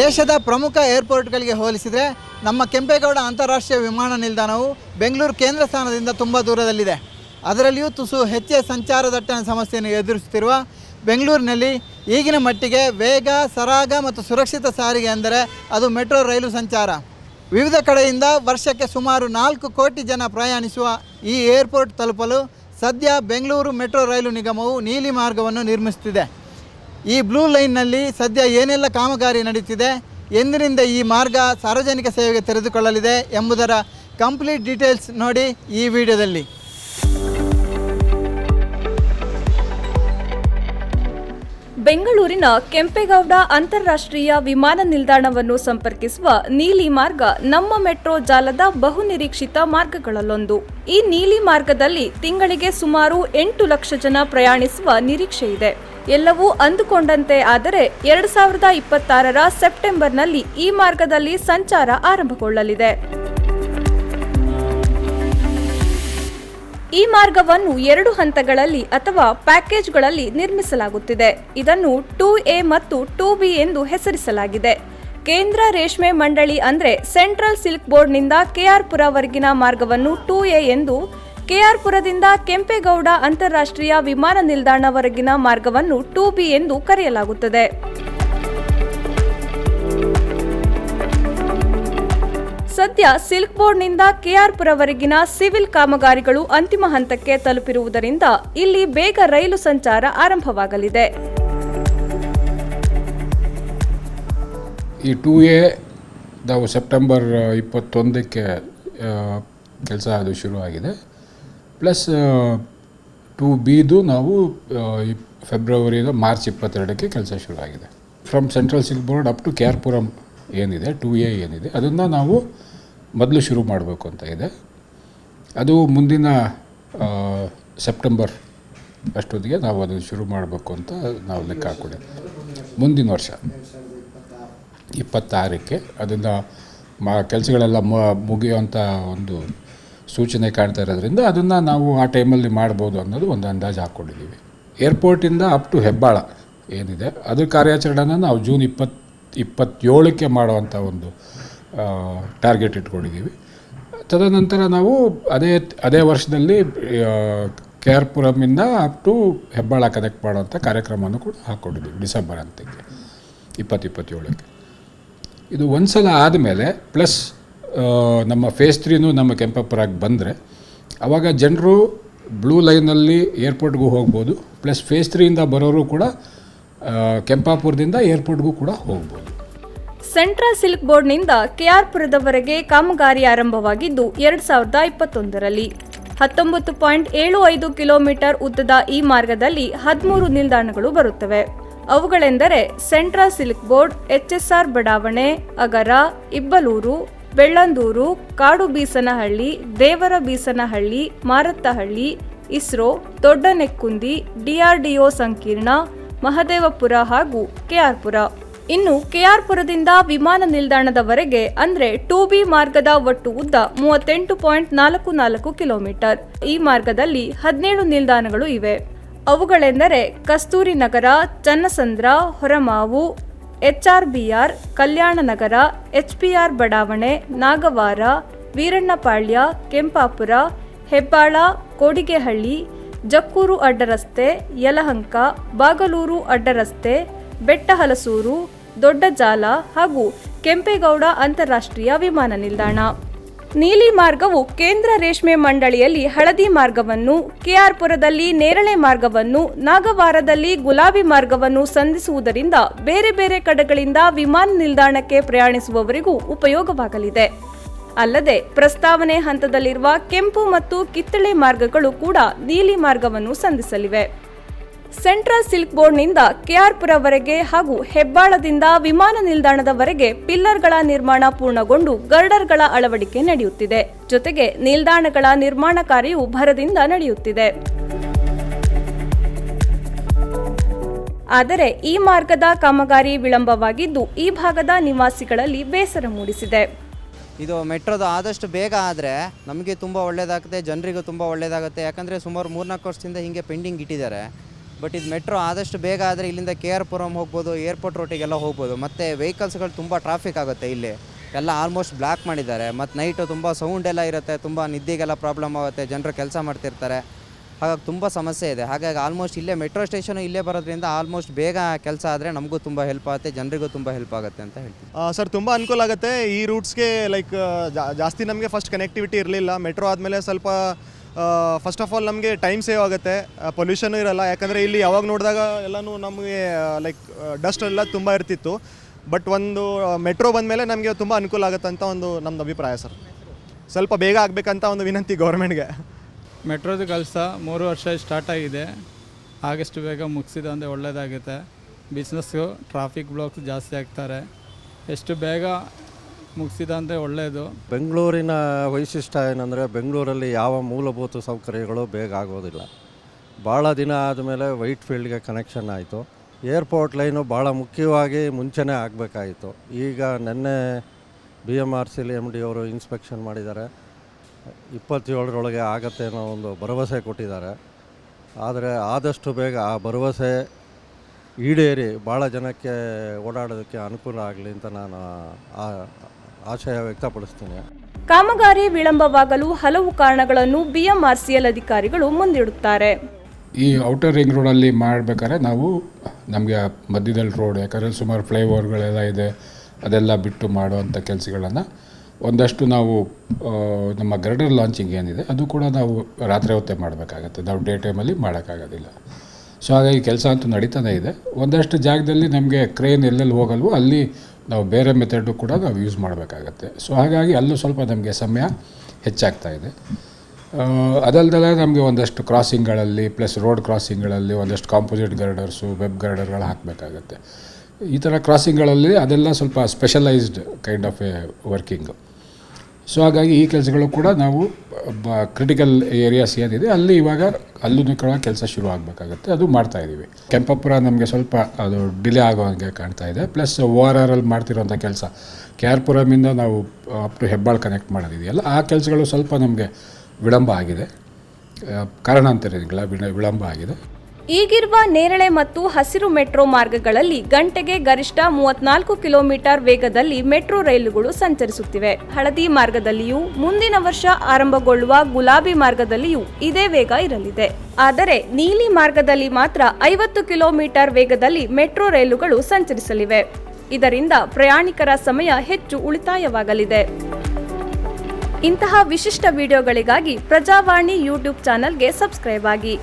ದೇಶದ ಪ್ರಮುಖ ಏರ್ಪೋರ್ಟ್ಗಳಿಗೆ ಹೋಲಿಸಿದರೆ ನಮ್ಮ ಕೆಂಪೇಗೌಡ ಅಂತಾರಾಷ್ಟ್ರೀಯ ವಿಮಾನ ನಿಲ್ದಾಣವು ಬೆಂಗಳೂರು ಕೇಂದ್ರ ಸ್ಥಾನದಿಂದ ತುಂಬ ದೂರದಲ್ಲಿದೆ. ಅದರಲ್ಲಿಯೂ ತುಸು ಹೆಚ್ಚೆ ಸಂಚಾರ ದಟ್ಟಣೆ ಸಮಸ್ಯೆಯನ್ನು ಎದುರಿಸುತ್ತಿರುವ ಬೆಂಗಳೂರಿನಲ್ಲಿ ಈಗಿನ ಮಟ್ಟಿಗೆ ವೇಗ, ಸರಾಗ ಮತ್ತು ಸುರಕ್ಷಿತ ಸಾರಿಗೆ ಅಂದರೆ ಅದು ಮೆಟ್ರೋ ರೈಲು ಸಂಚಾರ. ವಿವಿಧ ಕಡೆಯಿಂದ ವರ್ಷಕ್ಕೆ ಸುಮಾರು ನಾಲ್ಕು ಕೋಟಿ ಜನ ಪ್ರಯಾಣಿಸುವ ಈ ಏರ್ಪೋರ್ಟ್ ತಲುಪಲು ಸದ್ಯ ಬೆಂಗಳೂರು ಮೆಟ್ರೋ ರೈಲು ನಿಗಮವು ನೀಲಿ ಮಾರ್ಗವನ್ನು ನಿರ್ಮಿಸುತ್ತಿದೆ. ಈ ಬ್ಲೂ ಲೈನ್ನಲ್ಲಿ ಸದ್ಯ ಏನೆಲ್ಲ ಕಾಮಗಾರಿ ನಡೆಯುತ್ತಿದೆ ಎಂದಿನಿಂದ ಈ ಮಾರ್ಗ ಸಾರ್ವಜನಿಕ ಸೇವೆಗೆ ತೆರೆದುಕೊಳ್ಳಲಿದೆ ಎಂಬುದರ ಕಂಪ್ಲೀಟ್ ಡೀಟೇಲ್ಸ್ ನೋಡಿ ಈ ವಿಡಿಯೋದಲ್ಲಿ. ಬೆಂಗಳೂರಿನ ಕೆಂಪೇಗೌಡ ಅಂತಾರಾಷ್ಟ್ರೀಯ ವಿಮಾನ ನಿಲ್ದಾಣವನ್ನು ಸಂಪರ್ಕಿಸುವ ನೀಲಿ ಮಾರ್ಗ ನಮ್ಮ ಮೆಟ್ರೋ ಜಾಲದ ಬಹುನಿರೀಕ್ಷಿತ ಮಾರ್ಗಗಳಲ್ಲೊಂದು. ಈ ನೀಲಿ ಮಾರ್ಗದಲ್ಲಿ ತಿಂಗಳಿಗೆ ಸುಮಾರು ಎಂಟು ಲಕ್ಷ ಜನ ಪ್ರಯಾಣಿಸುವ ನಿರೀಕ್ಷೆ ಇದೆ ಎಲ್ಲವೂ ಅಂದುಕೊಂಡಂತೆ ಆದರೆ ಎರಡು ಸಾವಿರದ ಇಪ್ಪತ್ತಾರರ ಸೆಪ್ಟೆಂಬರ್ನಲ್ಲಿ ಈ ಮಾರ್ಗದಲ್ಲಿ ಸಂಚಾರ ಆರಂಭಗೊಳ್ಳಲಿದೆ. ಈ ಮಾರ್ಗವನ್ನು ಎರಡು ಹಂತಗಳಲ್ಲಿ ಅಥವಾ ಪ್ಯಾಕೇಜ್ಗಳಲ್ಲಿ ನಿರ್ಮಿಸಲಾಗುತ್ತಿದೆ. ಇದನ್ನು ಟೂ ಎ ಮತ್ತು ಟೂ ಬಿ ಎಂದು ಹೆಸರಿಸಲಾಗಿದೆ. ಕೇಂದ್ರ ರೇಷ್ಮೆ ಮಂಡಳಿ ಅಂದರೆ ಸೆಂಟ್ರಲ್ ಸಿಲ್ಕ್ ಬೋರ್ಡ್ನಿಂದ ಕೆಆರ್ಪುರವರೆಗಿನ ಮಾರ್ಗವನ್ನು ಟೂ ಎ ಎಂದು ಕೆಆರ್ ಪುರದಿಂದ ಕೆಂಪೇಗೌಡ ಅಂತಾರಾಷ್ಟ್ರೀಯ ವಿಮಾನ ನಿಲ್ದಾಣವರೆಗಿನ ಮಾರ್ಗವನ್ನು ಟೂ ಬಿ ಎಂದು ಕರೆಯಲಾಗುತ್ತದೆ. ಸದ್ಯ ಸಿಲ್ಕ್ ಬೋರ್ಡ್ನಿಂದ ಕೆಆರ್ಪುರವರೆಗಿನ ಸಿವಿಲ್ ಕಾಮಗಾರಿಗಳು ಅಂತಿಮ ಹಂತಕ್ಕೆ ತಲುಪಿರುವುದರಿಂದ ಇಲ್ಲಿ ಬೇಗ ರೈಲು ಸಂಚಾರ ಆರಂಭವಾಗಲಿದೆ. ಈ ಟೂ ಎ ನಾವು ಸೆಪ್ಟೆಂಬರ್ ಇಪ್ಪತ್ತೊಂದಕ್ಕೆ ಕೆಲಸ ಅದು ಶುರುವಾಗಿದೆ. ಪ್ಲಸ್ ಟು ಬಿದು ನಾವು ಫೆಬ್ರವರಿಯಿಂದ ಮಾರ್ಚ್ ಇಪ್ಪತ್ತೆರಡಕ್ಕೆ ಕೆಲಸ ಶುರುವಾಗಿದೆ. From central silk board up to K ಏನಿದೆ, ಟು ಎ ಏನಿದೆ, ಅದನ್ನು ನಾವು ಮೊದಲು ಶುರು ಮಾಡಬೇಕು ಅಂತ ಇದೆ. ಅದು ಮುಂದಿನ ಸೆಪ್ಟೆಂಬರ್ ಅಷ್ಟೊತ್ತಿಗೆ ನಾವು ಅದನ್ನು ಶುರು ಮಾಡಬೇಕು ಅಂತ ನಾವು ಲೆಕ್ಕ ಹಾಕೊಂಡೆ ಮುಂದಿನ ವರ್ಷ, ಇಪ್ಪತ್ತಾರಕ್ಕೆ ಅದನ್ನು ಮಾ, ಕೆಲಸಗಳೆಲ್ಲ ಮುಗಿಯುವಂಥ ಒಂದು ಸೂಚನೆ ಕಾಣ್ತಾ ಇರೋದ್ರಿಂದ ಅದನ್ನು ನಾವು ಆ ಟೈಮಲ್ಲಿ ಮಾಡ್ಬೋದು ಅನ್ನೋದು ಒಂದು ಅಂದಾಜು ಹಾಕ್ಕೊಂಡಿದ್ದೀವಿ. ಏರ್ಪೋರ್ಟಿಂದ ಅಪ್ ಟು ಹೆಬ್ಬಾಳ ಏನಿದೆ, ಅದ್ರ ಕಾರ್ಯಾಚರಣೆನ ನಾವು ಜೂನ್ ಇಪ್ಪತ್ತು ಇಪ್ಪತ್ತೇಳಕ್ಕೆ ಮಾಡುವಂಥ ಒಂದು ಟಾರ್ಗೆಟ್ ಇಟ್ಕೊಂಡಿದ್ದೀವಿ. ತದನಂತರ ನಾವು ಅದೇ ಅದೇ ವರ್ಷದಲ್ಲಿ K up to Hebbal connect ಮಾಡುವಂಥ ಕಾರ್ಯಕ್ರಮವನ್ನು ಕೂಡ ಹಾಕ್ಕೊಂಡಿದ್ದೀವಿ ಡಿಸೆಂಬರ್ ಅಂತಕ್ಕೆ ಇಪ್ಪತ್ತು, ಇಪ್ಪತ್ತೇಳಕ್ಕೆ. ಇದು ಒಂದು ಸಲ ಆದಮೇಲೆ ಪ್ಲಸ್ ನಮ್ಮ ಫೇಸ್ ತ್ರೀನೂ ನಮ್ಮ ಕೆಂಪಪ್ಪರಾಗಿ ಬಂದರೆ ಆವಾಗ ಜನರು ಬ್ಲೂ ಲೈನಲ್ಲಿ ಏರ್ಪೋರ್ಟ್ಗೂ ಹೋಗ್ಬೋದು ಪ್ಲಸ್ ಫೇಸ್ ತ್ರೀಯಿಂದ ಬರೋರು ಕೂಡ ಕೆಂಪಾಪುರದಿಂದ ಏರ್ಪೋರ್ಟ್ಗೂ ಕೂಡ ಹೋಗ್ಬೋದು. ಸೆಂಟ್ರಲ್ ಸಿಲ್ಕ್ ಬೋರ್ಡ್ನಿಂದ ಕೆಆರ್ ಪುರದವರೆಗೆ ಕಾಮಗಾರಿ ಆರಂಭವಾಗಿದ್ದು ಎರಡು ಸಾವಿರದ ಇಪ್ಪತ್ತೊಂದರಲ್ಲಿ. ಹತ್ತೊಂಬತ್ತು ಪಾಯಿಂಟ್ ಏಳು ಐದು ಕಿಲೋಮೀಟರ್ ಉದ್ದದ ಈ ಮಾರ್ಗದಲ್ಲಿ ಹದಿಮೂರು ನಿಲ್ದಾಣಗಳು ಬರುತ್ತವೆ. ಅವುಗಳೆಂದರೆ ಸೆಂಟ್ರಲ್ ಸಿಲ್ಕ್ ಬೋರ್ಡ್ ಎಚ್ಎಸ್ಆರ್ ಬಡಾವಣೆ ಅಗರ ಇಬ್ಬಲೂರು ಬೆಳ್ಳಂದೂರು, ಕಾಡು ಬೀಸನಹಳ್ಳಿ ದೇವರ ಬೀಸನಹಳ್ಳಿ ಮಾರತ್ತಹಳ್ಳಿ, ಇಸ್ರೋ, ದೊಡ್ಡನೆಕ್ಕುಂದಿ ಡಿಆರ್ಡಿಒ ಸಂಕೀರ್ಣ, ಮಹದೇವಪುರ ಹಾಗೂ ಕೆಆರ್ಪುರ. ಇನ್ನು ಕೆಆರ್ಪುರದಿಂದ ವಿಮಾನ ನಿಲ್ದಾಣದವರೆಗೆ ಅಂದ್ರೆ ಟೂ ಬಿ ಮಾರ್ಗದ ಒಟ್ಟು ಉದ್ದ ಮೂವತ್ತೆಂಟು ಪಾಯಿಂಟ್ ನಾಲ್ಕು ನಾಲ್ಕು ಕಿಲೋಮೀಟರ್. ಈ ಮಾರ್ಗದಲ್ಲಿ ಹದಿನೇಳು ನಿಲ್ದಾಣಗಳು ಇವೆ. ಅವುಗಳೆಂದರೆ ಕಸ್ತೂರಿ ನಗರ, ಚನ್ನಸಂದ್ರ, ಹೊರಮಾವು ಎಚ್ಆರ್ಬಿಆರ್, ಕಲ್ಯಾಣ ನಗರ, ಎಚ್ಪಿಆರ್ ಬಡಾವಣೆ, ನಾಗವಾರ, ವೀರಣ್ಣಪಾಳ್ಯ, ಕೆಂಪಾಪುರ, ಹೆಬ್ಬಾಳ, ಕೋಡಿಗೆಹಳ್ಳಿ, ಜಕ್ಕೂರು ಅಡ್ಡರಸ್ತೆ, ಯಲಹಂಕ, ಬಾಗಲೂರು ಅಡ್ಡರಸ್ತೆ, ಬೆಟ್ಟಹಲಸೂರು, ದೊಡ್ಡಜಾಲ ಹಾಗೂ ಕೆಂಪೇಗೌಡ ಅಂತಾರಾಷ್ಟ್ರೀಯ ವಿಮಾನ ನಿಲ್ದಾಣ. ನೀಲಿ ಮಾರ್ಗವು ಕೇಂದ್ರ ರೇಷ್ಮೆ ಮಂಡಳಿಯಲ್ಲಿ ಹಳದಿ ಮಾರ್ಗವನ್ನು, ಕೆಆರ್ಪುರದಲ್ಲಿ ನೇರಳೆ ಮಾರ್ಗವನ್ನು, ನಾಗವಾರದಲ್ಲಿ ಗುಲಾಬಿ ಮಾರ್ಗವನ್ನು ಸಂಧಿಸುವುದರಿಂದ ಬೇರೆ ಬೇರೆ ಕಡೆಗಳಿಂದ ವಿಮಾನ ನಿಲ್ದಾಣಕ್ಕೆ ಪ್ರಯಾಣಿಸುವವರಿಗೂ ಉಪಯೋಗವಾಗಲಿದೆ. ಅಲ್ಲದೆ ಪ್ರಸ್ತಾವನೆ ಹಂತದಲ್ಲಿರುವ ಕೆಂಪು ಮತ್ತು ಕಿತ್ತಳೆ ಮಾರ್ಗಗಳು ಕೂಡ ನೀಲಿ ಮಾರ್ಗವನ್ನು ಸಂಧಿಸಲಿವೆ. ಸೆಂಟ್ರಲ್ ಸಿಲ್ಕ್ ಬೋರ್ಡ್ನಿಂದ ಕೆಆರ್ಪುರವರೆಗೆ ಹಾಗೂ ಹೆಬ್ಬಾಳದಿಂದ ವಿಮಾನ ನಿಲ್ದಾಣದವರೆಗೆ ಪಿಲ್ಲರ್ಗಳ ನಿರ್ಮಾಣ ಪೂರ್ಣಗೊಂಡು ಗರ್ಡರ್ಗಳ ಅಳವಡಿಕೆ ನಡೆಯುತ್ತಿದೆ. ಜೊತೆಗೆ ನಿಲ್ದಾಣಗಳ ನಿರ್ಮಾಣ ಕಾರ್ಯವು ಭರದಿಂದ ನಡೆಯುತ್ತಿದೆ. ಆದರೆ ಈ ಮಾರ್ಗದ ಕಾಮಗಾರಿ ವಿಳಂಬವಾಗಿದ್ದು ಈ ಭಾಗದ ನಿವಾಸಿಗಳಲ್ಲಿ ಬೇಸರ ಮೂಡಿಸಿದೆ. ಇದು ಮೆಟ್ರೋದು ಆದಷ್ಟು ಬೇಗ ಆದರೆ ನಮಗೆ ತುಂಬ ಒಳ್ಳೆಯದಾಗುತ್ತೆ ಜನರಿಗೂ ತುಂಬ ಒಳ್ಳೆಯದಾಗುತ್ತೆ ಯಾಕಂದರೆ ಸುಮಾರು ಮೂರ್ನಾಲ್ಕು ವರ್ಷದಿಂದ ಹೀಗೆ ಪೆಂಡಿಂಗ್ ಇಟ್ಟಿದ್ದಾರೆ. ಬಟ್ ಇದು ಮೆಟ್ರೋ ಆದಷ್ಟು ಬೇಗ ಆದರೆ ಇಲ್ಲಿಂದ ಕೆ ಆರ್ ಪುರಂ ಹೋಗ್ಬೋದು, ಏರ್ಪೋರ್ಟ್ ರೋಟಿಗೆಲ್ಲ ಹೋಗ್ಬೋದು. ಮತ್ತು ವೆಹಿಕಲ್ಸ್ಗಳು ತುಂಬ ಟ್ರಾಫಿಕ್ ಆಗುತ್ತೆ ಇಲ್ಲಿ. ಎಲ್ಲ ಆಲ್ಮೋಸ್ಟ್ ಬ್ಲಾಕ್ ಮಾಡಿದ್ದಾರೆ. ಮತ್ತು ನೈಟು ತುಂಬ ಸೌಂಡ್ ಎಲ್ಲ ಇರುತ್ತೆ, ತುಂಬ ನಿದ್ದೆಗೆಲ್ಲ ಪ್ರಾಬ್ಲಮ್ ಆಗುತ್ತೆ, ಜನರು ಕೆಲಸ ಮಾಡ್ತಿರ್ತಾರೆ. ಹಾಗಾಗಿ ತುಂಬ ಸಮಸ್ಯೆ ಇದೆ. ಹಾಗಾಗಿ ಆಲ್ಮೋಸ್ಟ್ ಇಲ್ಲೇ ಮೆಟ್ರೋ ಸ್ಟೇಷನು ಇಲ್ಲೇ ಬರೋದ್ರಿಂದ ಆಲ್ಮೋಸ್ಟ್ ಬೇಗ ಕೆಲಸ ಆದರೆ ನಮಗೂ ತುಂಬ ಹೆಲ್ಪ್ ಆಗುತ್ತೆ, ಜನರಿಗೂ ತುಂಬ ಹೆಲ್ಪ್ ಆಗುತ್ತೆ ಅಂತ ಹೇಳ್ತೀನಿ. ಸರ್, ತುಂಬ ಅನುಕೂಲ ಆಗುತ್ತೆ ಈ ರೂಟ್ಸ್ಗೆ ಲೈಕ್ ಜಾಸ್ತಿ ನಮಗೆ ಫಸ್ಟ್ ಕನೆಕ್ಟಿವಿಟಿ ಇರಲಿಲ್ಲ. ಮೆಟ್ರೋ ಆದಮೇಲೆ ಸ್ವಲ್ಪ ಫಸ್ಟ್ ಆಫ್ ಆಲ್ ನಮಗೆ ಟೈಮ್ ಸೇವ್ ಆಗುತ್ತೆ. ಪೊಲ್ಯೂಷನ್ ಇರಲ್ಲ. ಯಾಕಂದರೆ ಇಲ್ಲಿ ಯಾವಾಗ ನೋಡಿದಾಗ ಎಲ್ಲನೂ ನಮಗೆ ಲೈಕ್ ಡಸ್ಟ್ ಎಲ್ಲ ತುಂಬ ಇರ್ತಿತ್ತು. ಬಟ್ ಒಂದು ಮೆಟ್ರೋ ಬಂದಮೇಲೆ ನಮಗೆ ತುಂಬ ಅನುಕೂಲ ಆಗುತ್ತೆ ಅಂತ ಒಂದು ನಮ್ಮದು ಅಭಿಪ್ರಾಯ ಸರ್ ಸ್ವಲ್ಪ ಬೇಗ ಆಗಬೇಕಂತ ಒಂದು ವಿನಂತಿ ಗೌರ್ಮೆಂಟ್ಗೆ ಮೆಟ್ರೋದು ಕೆಲಸ ಮೂರು ವರ್ಷ ಸ್ಟಾರ್ಟ್ ಆಗಿದೆ. ಆಗಷ್ಟು ಬೇಗ ಮುಗಿಸಿದ ಅಂದರೆ ಒಳ್ಳೆಯದಾಗುತ್ತೆ ಬಿಸ್ನೆಸ್ಸು ಟ್ರಾಫಿಕ್ ಬ್ಲಾಕ್ಸ್ ಜಾಸ್ತಿ ಆಗ್ತಾರೆ. ಎಷ್ಟು ಬೇಗ ಮುಗಿಸಿದ ಅಂದರೆ ಒಳ್ಳೆಯದು ಬೆಂಗಳೂರಿನ ವೈಶಿಷ್ಟ್ಯ ಏನಂದರೆ ಬೆಂಗಳೂರಲ್ಲಿ ಯಾವ ಮೂಲಭೂತ ಸೌಕರ್ಯಗಳು ಬೇಗ ಆಗೋದಿಲ್ಲ. ಭಾಳ ದಿನ ಆದಮೇಲೆ ವೈಟ್ ಫೀಲ್ಡ್ಗೆ ಕನೆಕ್ಷನ್ ಆಯಿತು. ಏರ್ಪೋರ್ಟ್ ಲೈನು ಭಾಳ ಮುಖ್ಯವಾಗಿ ಮುಂಚೆನೇ ಆಗಬೇಕಾಯಿತು. ಈಗ ನಿನ್ನೆ B M R C L M D ಅವರು ಇನ್ಸ್ಪೆಕ್ಷನ್ ಮಾಡಿದ್ದಾರೆ. ಇಪ್ಪತ್ತೇಳರೊಳಗೆ ಆಗತ್ತೆ ಅನ್ನೋ ಒಂದು ಭರವಸೆ ಕೊಟ್ಟಿದ್ದಾರೆ. ಆದರೆ ಆದಷ್ಟು ಬೇಗ ಆ ಭರವಸೆ ಈಡೇರಿ ಭಾಳ ಜನಕ್ಕೆ ಓಡಾಡೋದಕ್ಕೆ ಅನುಕೂಲ ಆಗಲಿ ಅಂತ ನಾನು ಆ- ಆಶಯ ವ್ಯಕ್ತಪಡಿಸ್ತೇನೆ. ಕಾಮಗಾರಿ ವಿಳಂಬವಾಗಲು ಹಲವು ಕಾರಣಗಳನ್ನು ಬಿಎಂಆರ್ಸಿಎಲ್ ಅಧಿಕಾರಿಗಳು ಮುಂದಿಡುತ್ತಾರೆ. ಈ ಔಟರ್ ರಿಂಗ್ ರೋಡಲ್ಲಿ ಮಾಡಬೇಕಾದ್ರೆ ನಾವು ನಮಗೆ ಮಧ್ಯದಲ್ಲಿ ರೋಡ್ ಯಾಕಂದರೆ ಸುಮಾರು ಫ್ಲೈಓವರ್ಗಳೆಲ್ಲ ಇದೆ ಅದೆಲ್ಲ ಬಿಟ್ಟು ಮಾಡುವಂಥ ಕೆಲಸಗಳನ್ನು ಒಂದಷ್ಟು ನಾವು ನಮ್ಮ ಗರ್ಡರ್ ಲಾಂಚಿಂಗ್ ಏನಿದೆ ಅದು ಕೂಡ ನಾವು ರಾತ್ರಿ ಹೊತ್ತೇ ಮಾಡಬೇಕಾಗತ್ತೆ. ನಾವು ಡೇ ಟೈಮಲ್ಲಿ ಮಾಡೋಕ್ಕಾಗೋದಿಲ್ಲ. ಸೊ ಹಾಗಾಗಿ ಕೆಲಸ ಅಂತೂ ನಡೀತಾನೆ ಇದೆ. ಒಂದಷ್ಟು ಜಾಗದಲ್ಲಿ ನಮಗೆ ಕ್ರೇನ್ ಎಲ್ಲೆಲ್ಲಿ ಹೋಗಲ್ವೋ ಅಲ್ಲಿ ನಾವು ಬೇರೆ ಮೆಥಡು ಕೂಡ ನಾವು ಯೂಸ್ ಮಾಡಬೇಕಾಗತ್ತೆ. ಸೊ ಹಾಗಾಗಿ ಅಲ್ಲೂ ಸ್ವಲ್ಪ ನಮಗೆ ಸಮಯ ಹೆಚ್ಚಾಗ್ತಾ ಇದೆ. ಅದಲ್ಲದೆ ನಮಗೆ ಒಂದಷ್ಟು ಕ್ರಾಸಿಂಗ್ಗಳಲ್ಲಿ ಪ್ಲಸ್ ರೋಡ್ ಕ್ರಾಸಿಂಗ್ಗಳಲ್ಲಿ ಒಂದಷ್ಟು ಕಾಂಪೋಸಿಟ್ ಗರ್ಡರ್ಸು ವೆಬ್ ಗರ್ಡರ್ಗಳು ಹಾಕಬೇಕಾಗತ್ತೆ. ಈ ಥರ ಕ್ರಾಸಿಂಗ್ಗಳಲ್ಲಿ ಅದೆಲ್ಲ ಸ್ವಲ್ಪ specialised kind of a working so ಹಾಗಾಗಿ ಈ ಕೆಲಸಗಳು ಕೂಡ ನಾವು, ಬ ಕ್ರಿಟಿಕಲ್ ಏರಿಯಾಸ್ ಏನಿದೆ, ಅಲ್ಲಿ ಇವಾಗ ಅಲ್ಲೂ ಕೂಡ ಕೆಲಸ ಶುರು ಆಗಬೇಕಾಗತ್ತೆ. ಅದು ಮಾಡ್ತಾ ಇದ್ದೀವಿ ಕೆಂಪಪುರ ನಮಗೆ ಸ್ವಲ್ಪ ಅದು ಡಿಲೇ ಆಗೋ ಹಾಗೆ ಕಾಣ್ತಾ ಇದೆ. ಪ್ಲಸ್ ಓ ಆರ್ ಅಲ್ಲಿ ಮಾಡ್ತಿರೋಂಥ ಕೆಲಸ ಕೆ ನಾವು ಅಪ್ ಟು ಹೆಬ್ಬಾಳ್ ಕನೆಕ್ಟ್ ಮಾಡೋದಿದೆಯಲ್ಲ ಆ ಕೆಲಸಗಳು ಸ್ವಲ್ಪ ನಮಗೆ ವಿಳಂಬ ಆಗಿದೆ. ಕಾರಣ ಅಂತ ವಿಳ- ವಿಳಂಬ ಆಗಿದೆ. ಈಗಿರುವ ನೇರಳೆ ಮತ್ತು ಹಸಿರು ಮೆಟ್ರೋ ಮಾರ್ಗಗಳಲ್ಲಿ ಗಂಟೆಗೆ ಗರಿಷ್ಠ ಮೂವತ್ನಾಲ್ಕು ಕಿಲೋಮೀಟರ್ ವೇಗದಲ್ಲಿ ಮೆಟ್ರೋ ರೈಲುಗಳು ಸಂಚರಿಸುತ್ತಿವೆ. ಹಳದಿ ಮಾರ್ಗದಲ್ಲಿಯೂ ಮುಂದಿನ ವರ್ಷ ಆರಂಭಗೊಳ್ಳುವ ಗುಲಾಬಿ ಮಾರ್ಗದಲ್ಲಿಯೂ ಇದೇ ವೇಗ ಇರಲಿದೆ. ಆದರೆ ನೀಲಿ ಮಾರ್ಗದಲ್ಲಿ ಮಾತ್ರ ಐವತ್ತು ಕಿಲೋಮೀಟರ್ ವೇಗದಲ್ಲಿ ಮೆಟ್ರೋ ರೈಲುಗಳು ಸಂಚರಿಸಲಿವೆ. ಇದರಿಂದ ಪ್ರಯಾಣಿಕರ ಸಮಯ ಹೆಚ್ಚು ಉಳಿತಾಯವಾಗಲಿದೆ. ಇಂತಹ ವಿಶಿಷ್ಟ ವಿಡಿಯೋಗಳಿಗಾಗಿ ಪ್ರಜಾವಾಣಿ ಯೂಟ್ಯೂಬ್ ಚಾನಲ್ಗೆ ಸಬ್ಸ್ಕ್ರೈಬ್ ಆಗಿ.